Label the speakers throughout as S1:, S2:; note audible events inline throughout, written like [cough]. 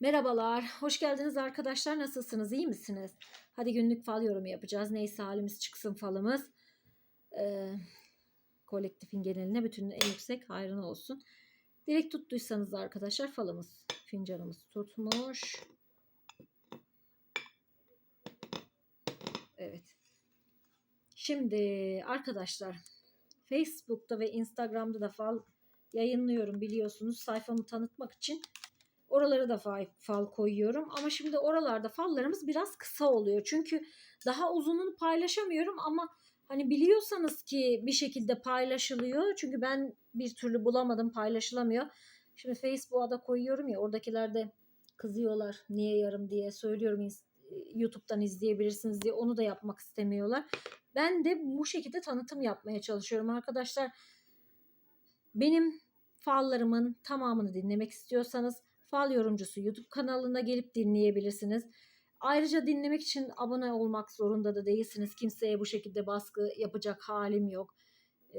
S1: Merhabalar, hoş geldiniz arkadaşlar. Nasılsınız, iyi misiniz? Hadi günlük fal yorumu yapacağız. Neyse halimiz çıksın falımız. Ee, kolektifin geneline bütünün en yüksek hayrına olsun. Direkt tuttuysanız da arkadaşlar falımız, fincanımız tutmuş. Evet. Şimdi arkadaşlar Facebook'ta ve Instagram'da da fal yayınlıyorum biliyorsunuz sayfamı tanıtmak için. Oralara da fal, fal koyuyorum ama şimdi oralarda fallarımız biraz kısa oluyor. Çünkü daha uzununu paylaşamıyorum ama hani biliyorsanız ki bir şekilde paylaşılıyor. Çünkü ben bir türlü bulamadım paylaşılamıyor. Şimdi Facebook'a da koyuyorum ya oradakiler de kızıyorlar niye yarım diye söylüyorum YouTube'dan izleyebilirsiniz diye onu da yapmak istemiyorlar. Ben de bu şekilde tanıtım yapmaya çalışıyorum arkadaşlar. Benim fallarımın tamamını dinlemek istiyorsanız Fal Yorumcusu YouTube kanalına gelip dinleyebilirsiniz. Ayrıca dinlemek için abone olmak zorunda da değilsiniz. Kimseye bu şekilde baskı yapacak halim yok. Ee,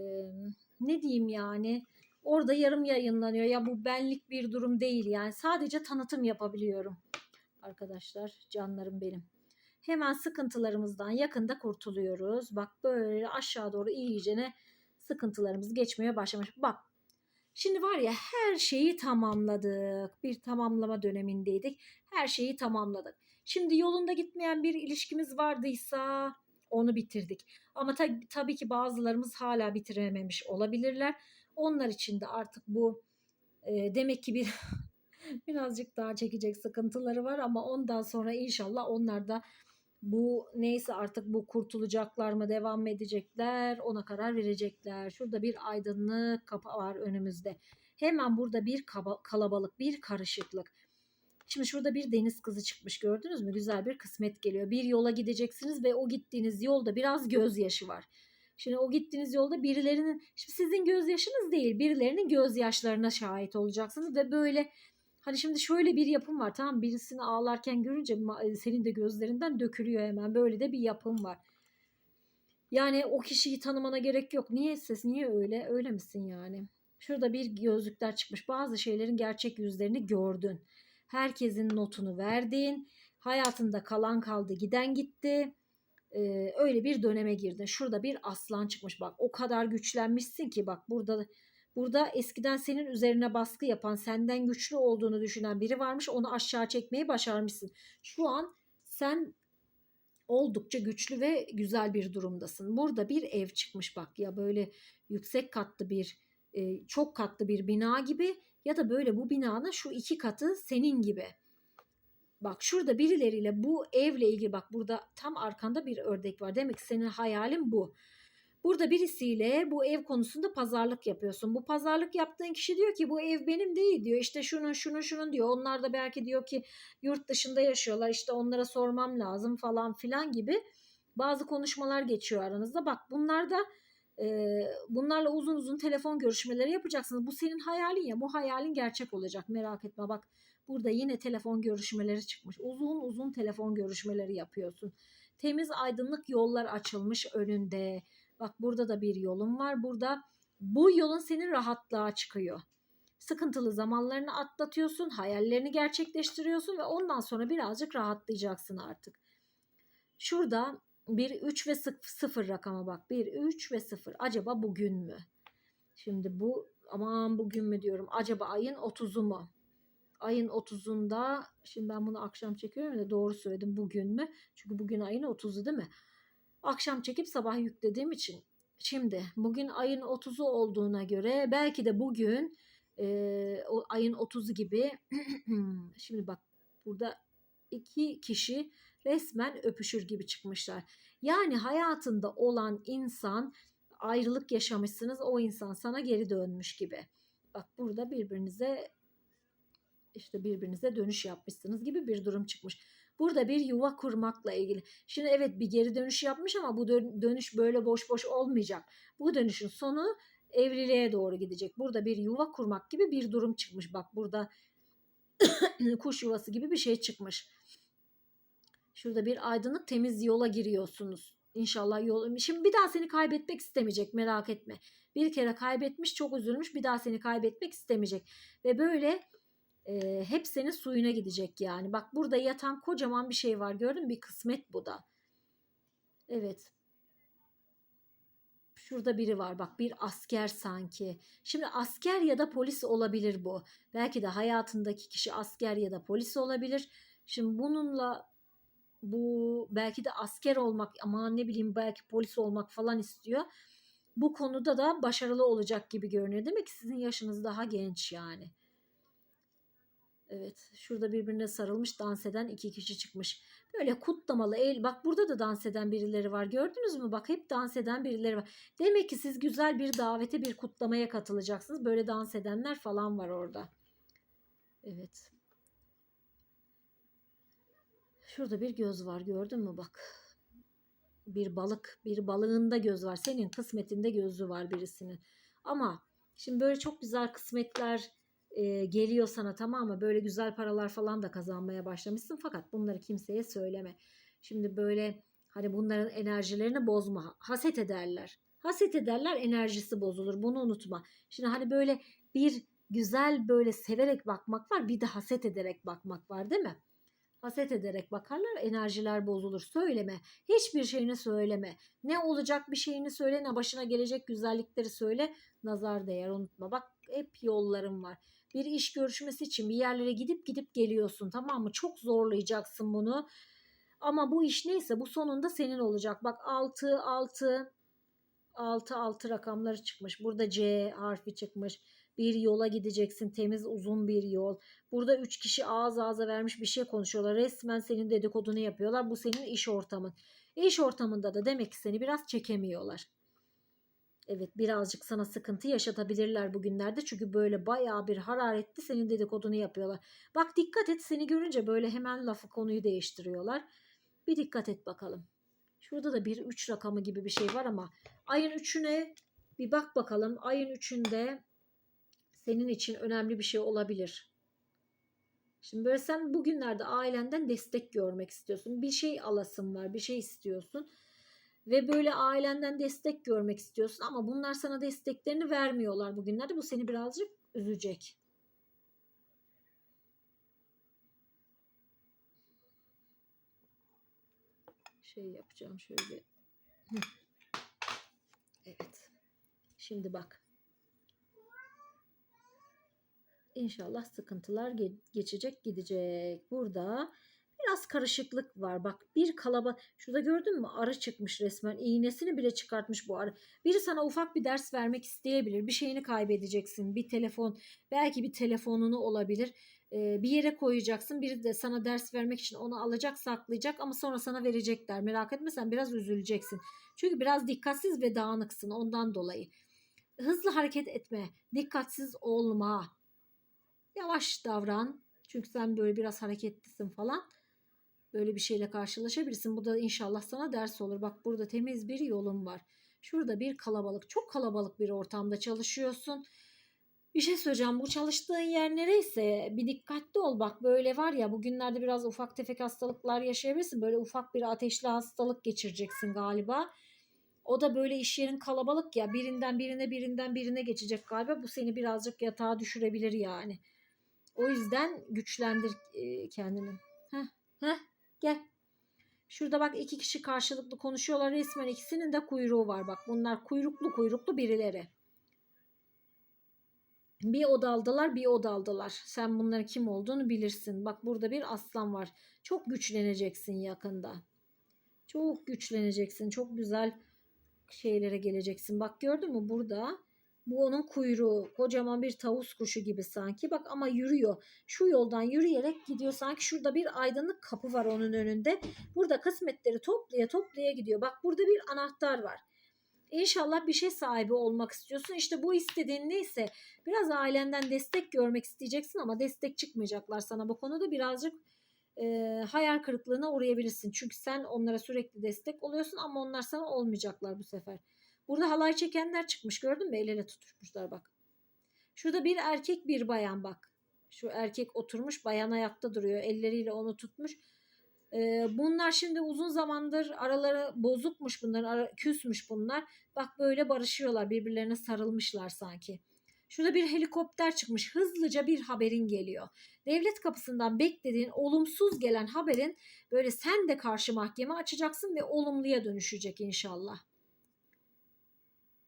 S1: ne diyeyim yani? Orada yarım yayınlanıyor. Ya bu benlik bir durum değil yani. Sadece tanıtım yapabiliyorum. Arkadaşlar canlarım benim. Hemen sıkıntılarımızdan yakında kurtuluyoruz. Bak böyle aşağı doğru iyicene sıkıntılarımız geçmeye başlamış. Bak Şimdi var ya her şeyi tamamladık. Bir tamamlama dönemindeydik. Her şeyi tamamladık. Şimdi yolunda gitmeyen bir ilişkimiz vardıysa onu bitirdik. Ama tab- tabii ki bazılarımız hala bitirememiş olabilirler. Onlar için de artık bu e, demek ki bir [laughs] birazcık daha çekecek sıkıntıları var ama ondan sonra inşallah onlar da bu neyse artık bu kurtulacaklar mı devam edecekler ona karar verecekler. Şurada bir aydınlık kapı var önümüzde. Hemen burada bir kalabalık bir karışıklık. Şimdi şurada bir deniz kızı çıkmış gördünüz mü? Güzel bir kısmet geliyor. Bir yola gideceksiniz ve o gittiğiniz yolda biraz gözyaşı var. Şimdi o gittiğiniz yolda birilerinin, şimdi sizin gözyaşınız değil, birilerinin gözyaşlarına şahit olacaksınız ve böyle Hani şimdi şöyle bir yapım var tamam birisini ağlarken görünce e, senin de gözlerinden dökülüyor hemen. Böyle de bir yapım var. Yani o kişiyi tanımana gerek yok. Niye ses niye öyle? Öyle misin yani? Şurada bir gözlükler çıkmış. Bazı şeylerin gerçek yüzlerini gördün. Herkesin notunu verdin. Hayatında kalan kaldı, giden gitti. Ee, öyle bir döneme girdin. Şurada bir aslan çıkmış. Bak o kadar güçlenmişsin ki bak burada Burada eskiden senin üzerine baskı yapan, senden güçlü olduğunu düşünen biri varmış. Onu aşağı çekmeyi başarmışsın. Şu an sen oldukça güçlü ve güzel bir durumdasın. Burada bir ev çıkmış bak ya böyle yüksek katlı bir e, çok katlı bir bina gibi ya da böyle bu binanın şu iki katı senin gibi. Bak şurada birileriyle bu evle ilgili bak burada tam arkanda bir ördek var. Demek ki senin hayalin bu. Burada birisiyle bu ev konusunda pazarlık yapıyorsun. Bu pazarlık yaptığın kişi diyor ki bu ev benim değil diyor. İşte şunun şunun şunun diyor. Onlar da belki diyor ki yurt dışında yaşıyorlar. İşte onlara sormam lazım falan filan gibi bazı konuşmalar geçiyor aranızda. Bak bunlar da e, bunlarla uzun uzun telefon görüşmeleri yapacaksınız. Bu senin hayalin ya. Bu hayalin gerçek olacak. Merak etme bak. Burada yine telefon görüşmeleri çıkmış. Uzun uzun telefon görüşmeleri yapıyorsun. Temiz aydınlık yollar açılmış önünde Bak burada da bir yolun var. Burada bu yolun senin rahatlığa çıkıyor. Sıkıntılı zamanlarını atlatıyorsun, hayallerini gerçekleştiriyorsun ve ondan sonra birazcık rahatlayacaksın artık. Şurada bir 3 ve 0 rakama bak. 1, 3 ve 0. Acaba bugün mü? Şimdi bu aman bugün mü diyorum. Acaba ayın 30'u mu? Ayın 30'unda şimdi ben bunu akşam çekiyorum da doğru söyledim bugün mü? Çünkü bugün ayın 30'u değil mi? Akşam çekip sabah yüklediğim için. Şimdi bugün ayın 30'u olduğuna göre belki de bugün e, o ayın 30'u gibi [clears throat] şimdi bak burada iki kişi resmen öpüşür gibi çıkmışlar. Yani hayatında olan insan ayrılık yaşamışsınız o insan sana geri dönmüş gibi. Bak burada birbirinize işte birbirinize dönüş yapmışsınız gibi bir durum çıkmış. Burada bir yuva kurmakla ilgili. Şimdi evet bir geri dönüş yapmış ama bu dönüş böyle boş boş olmayacak. Bu dönüşün sonu evliliğe doğru gidecek. Burada bir yuva kurmak gibi bir durum çıkmış. Bak burada [coughs] kuş yuvası gibi bir şey çıkmış. Şurada bir aydınlık temiz yola giriyorsunuz. İnşallah yol. Şimdi bir daha seni kaybetmek istemeyecek merak etme. Bir kere kaybetmiş çok üzülmüş bir daha seni kaybetmek istemeyecek. Ve böyle e, hep senin suyuna gidecek yani. Bak burada yatan kocaman bir şey var gördün mü? Bir kısmet bu da. Evet. Şurada biri var bak bir asker sanki. Şimdi asker ya da polis olabilir bu. Belki de hayatındaki kişi asker ya da polis olabilir. Şimdi bununla bu belki de asker olmak ama ne bileyim belki polis olmak falan istiyor. Bu konuda da başarılı olacak gibi görünüyor. Demek ki sizin yaşınız daha genç yani. Evet şurada birbirine sarılmış dans eden iki kişi çıkmış. Böyle kutlamalı el bak burada da dans eden birileri var gördünüz mü? Bak hep dans eden birileri var. Demek ki siz güzel bir davete bir kutlamaya katılacaksınız. Böyle dans edenler falan var orada. Evet. Şurada bir göz var gördün mü bak. Bir balık, bir balığında göz var. Senin kısmetinde gözü var birisinin. Ama şimdi böyle çok güzel kısmetler e, geliyor sana tamam mı? Böyle güzel paralar falan da kazanmaya başlamışsın. Fakat bunları kimseye söyleme. Şimdi böyle hani bunların enerjilerini bozma. Haset ederler. Haset ederler enerjisi bozulur. Bunu unutma. Şimdi hani böyle bir güzel böyle severek bakmak var. Bir de haset ederek bakmak var değil mi? Haset ederek bakarlar enerjiler bozulur. Söyleme. Hiçbir şeyini söyleme. Ne olacak bir şeyini söyle ne başına gelecek güzellikleri söyle. Nazar değer unutma. Bak hep yollarım var. Bir iş görüşmesi için bir yerlere gidip gidip geliyorsun tamam mı? Çok zorlayacaksın bunu. Ama bu iş neyse bu sonunda senin olacak. Bak 6 6 6 6 rakamları çıkmış. Burada C harfi çıkmış. Bir yola gideceksin. Temiz uzun bir yol. Burada üç kişi ağız ağza vermiş bir şey konuşuyorlar. Resmen senin dedikodunu yapıyorlar. Bu senin iş ortamın. İş ortamında da demek ki seni biraz çekemiyorlar. Evet birazcık sana sıkıntı yaşatabilirler bugünlerde. Çünkü böyle bayağı bir hararetli senin dedikodunu yapıyorlar. Bak dikkat et seni görünce böyle hemen lafı konuyu değiştiriyorlar. Bir dikkat et bakalım. Şurada da bir 3 rakamı gibi bir şey var ama ayın 3'üne bir bak bakalım. Ayın 3'ünde senin için önemli bir şey olabilir. Şimdi böyle sen bugünlerde ailenden destek görmek istiyorsun. Bir şey alasın var, bir şey istiyorsun. Ve böyle ailenden destek görmek istiyorsun ama bunlar sana desteklerini vermiyorlar bugünlerde. Bu seni birazcık üzecek. Şey yapacağım şöyle. Evet. Şimdi bak. İnşallah sıkıntılar geçecek gidecek. Burada biraz karışıklık var. Bak bir kalaba şurada gördün mü arı çıkmış resmen. İğnesini bile çıkartmış bu arı. Biri sana ufak bir ders vermek isteyebilir. Bir şeyini kaybedeceksin. Bir telefon belki bir telefonunu olabilir. Ee, bir yere koyacaksın. Biri de sana ders vermek için onu alacak saklayacak ama sonra sana verecekler. Merak etme sen biraz üzüleceksin. Çünkü biraz dikkatsiz ve dağınıksın ondan dolayı. Hızlı hareket etme. Dikkatsiz olma. Yavaş davran. Çünkü sen böyle biraz hareketlisin falan. Böyle bir şeyle karşılaşabilirsin. Bu da inşallah sana ders olur. Bak burada temiz bir yolun var. Şurada bir kalabalık, çok kalabalık bir ortamda çalışıyorsun. Bir şey söyleyeceğim. Bu çalıştığın yer nereyse bir dikkatli ol. Bak böyle var ya bugünlerde biraz ufak tefek hastalıklar yaşayabilirsin. Böyle ufak bir ateşli hastalık geçireceksin galiba. O da böyle iş yerin kalabalık ya. Birinden birine birinden birine geçecek galiba. Bu seni birazcık yatağa düşürebilir yani. O yüzden güçlendir kendini. Heh, heh, gel. Şurada bak iki kişi karşılıklı konuşuyorlar. Resmen ikisinin de kuyruğu var. Bak bunlar kuyruklu kuyruklu birileri. Bir odaldılar bir odaldılar. Sen bunların kim olduğunu bilirsin. Bak burada bir aslan var. Çok güçleneceksin yakında. Çok güçleneceksin. Çok güzel şeylere geleceksin. Bak gördün mü burada bu onun kuyruğu. Kocaman bir tavus kuşu gibi sanki. Bak ama yürüyor. Şu yoldan yürüyerek gidiyor. Sanki şurada bir aydınlık kapı var onun önünde. Burada kısmetleri toplaya toplaya gidiyor. Bak burada bir anahtar var. İnşallah bir şey sahibi olmak istiyorsun. İşte bu istediğin neyse biraz ailenden destek görmek isteyeceksin ama destek çıkmayacaklar sana bu konuda birazcık e, hayal kırıklığına uğrayabilirsin. Çünkü sen onlara sürekli destek oluyorsun ama onlar sana olmayacaklar bu sefer. Burada halay çekenler çıkmış gördün mü? El ele tutuşmuşlar bak. Şurada bir erkek bir bayan bak. Şu erkek oturmuş bayan ayakta duruyor. Elleriyle onu tutmuş. Ee, bunlar şimdi uzun zamandır araları bozukmuş bunlar. Ara, küsmüş bunlar. Bak böyle barışıyorlar. Birbirlerine sarılmışlar sanki. Şurada bir helikopter çıkmış. Hızlıca bir haberin geliyor. Devlet kapısından beklediğin olumsuz gelen haberin böyle sen de karşı mahkeme açacaksın ve olumluya dönüşecek inşallah.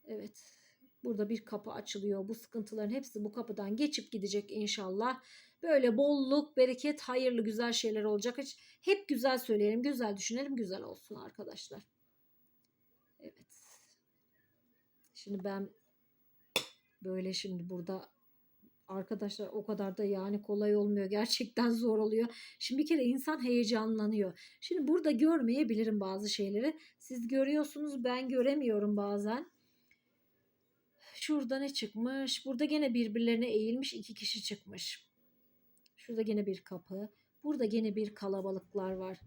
S1: Evet. Burada bir kapı açılıyor. Bu sıkıntıların hepsi bu kapıdan geçip gidecek inşallah. Böyle bolluk, bereket, hayırlı, güzel şeyler olacak. Hiç, hep güzel söyleyelim, güzel düşünelim, güzel olsun arkadaşlar. Evet. Şimdi ben böyle şimdi burada arkadaşlar o kadar da yani kolay olmuyor. Gerçekten [laughs] zor oluyor. Şimdi bir kere insan heyecanlanıyor. Şimdi burada görmeyebilirim bazı şeyleri. Siz görüyorsunuz ben göremiyorum bazen. Şurada ne çıkmış? Burada gene birbirlerine eğilmiş iki kişi çıkmış. Şurada gene bir kapı. Burada gene bir kalabalıklar var.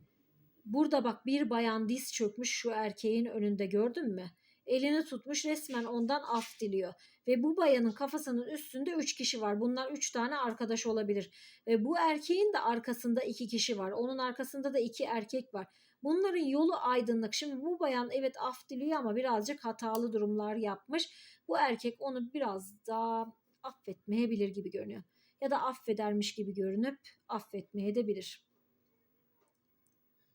S1: Burada bak bir bayan diz çökmüş şu erkeğin önünde gördün mü? Elini tutmuş resmen ondan af diliyor. Ve bu bayanın kafasının üstünde üç kişi var. Bunlar üç tane arkadaş olabilir. Ve bu erkeğin de arkasında iki kişi var. Onun arkasında da iki erkek var. Bunların yolu aydınlık. Şimdi bu bayan evet af diliyor ama birazcık hatalı durumlar yapmış. Bu erkek onu biraz daha affetmeyebilir gibi görünüyor. Ya da affedermiş gibi görünüp affetmeye de bilir.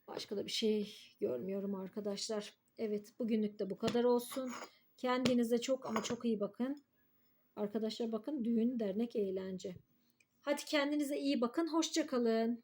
S1: Başka da bir şey görmüyorum arkadaşlar. Evet bugünlük de bu kadar olsun. Kendinize çok ama çok iyi bakın. Arkadaşlar bakın düğün dernek eğlence. Hadi kendinize iyi bakın. Hoşça kalın.